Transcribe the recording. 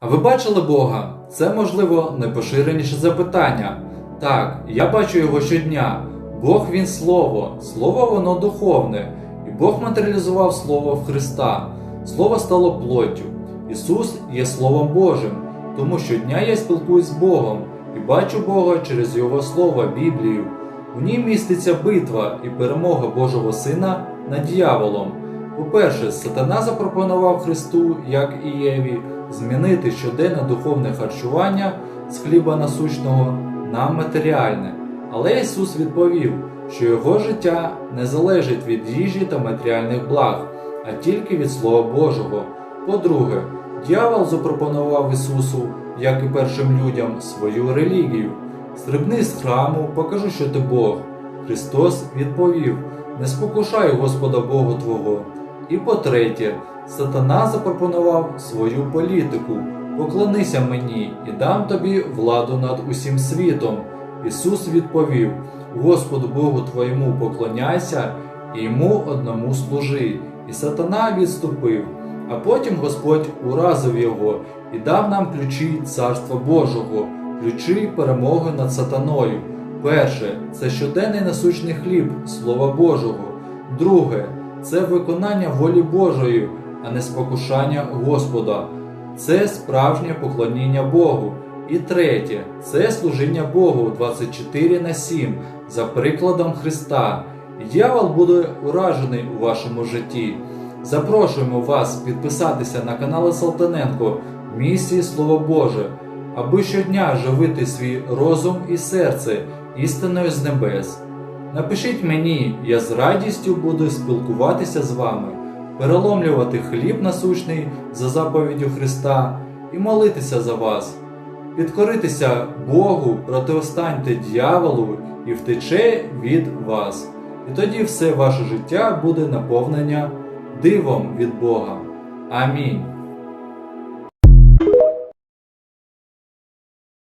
А ви бачили Бога? Це, можливо, найпоширеніше запитання. Так, я бачу його щодня. Бог він слово, слово воно духовне, і Бог матеріалізував слово в Христа. Слово стало плоттю. Ісус є Словом Божим, тому щодня я спілкуюсь з Богом і бачу Бога через Його Слово, Біблію. У ній міститься битва і перемога Божого Сина над дьяволом. По-перше, сатана запропонував Христу, як і Єві, змінити щоденне духовне харчування з хліба насущного на матеріальне. Але Ісус відповів, що його життя не залежить від їжі та матеріальних благ, а тільки від Слова Божого. По-друге, дьявол запропонував Ісусу, як і першим людям, свою релігію. Стрибни з храму, покажи, що ти Бог. Христос відповів: Не спокушай Господа Бога Твого. І по-третє, сатана запропонував свою політику. Поклонися мені і дам тобі владу над усім світом. Ісус відповів: Господу Богу твоєму поклоняйся і йому одному служи. І сатана відступив. А потім Господь уразив його і дав нам ключі Царства Божого, ключі перемоги над сатаною. Перше це щоденний насущний хліб Слова Божого. Друге це виконання волі Божої, а не спокушання Господа. Це справжнє поклоніння Богу. І третє це служіння Богу 24 на 7 за прикладом Христа. Дьявол буде уражений у вашому житті. Запрошуємо вас підписатися на канал Салтаненко місії Слово Боже, аби щодня живити свій розум і серце істиною з небес. Напишіть мені, я з радістю буду спілкуватися з вами, переломлювати хліб насущний за заповіддю Христа і молитися за вас. Підкоритися Богу, протиостаньте дьяволу і втече від вас. І тоді все ваше життя буде наповнення дивом від Бога. Амінь.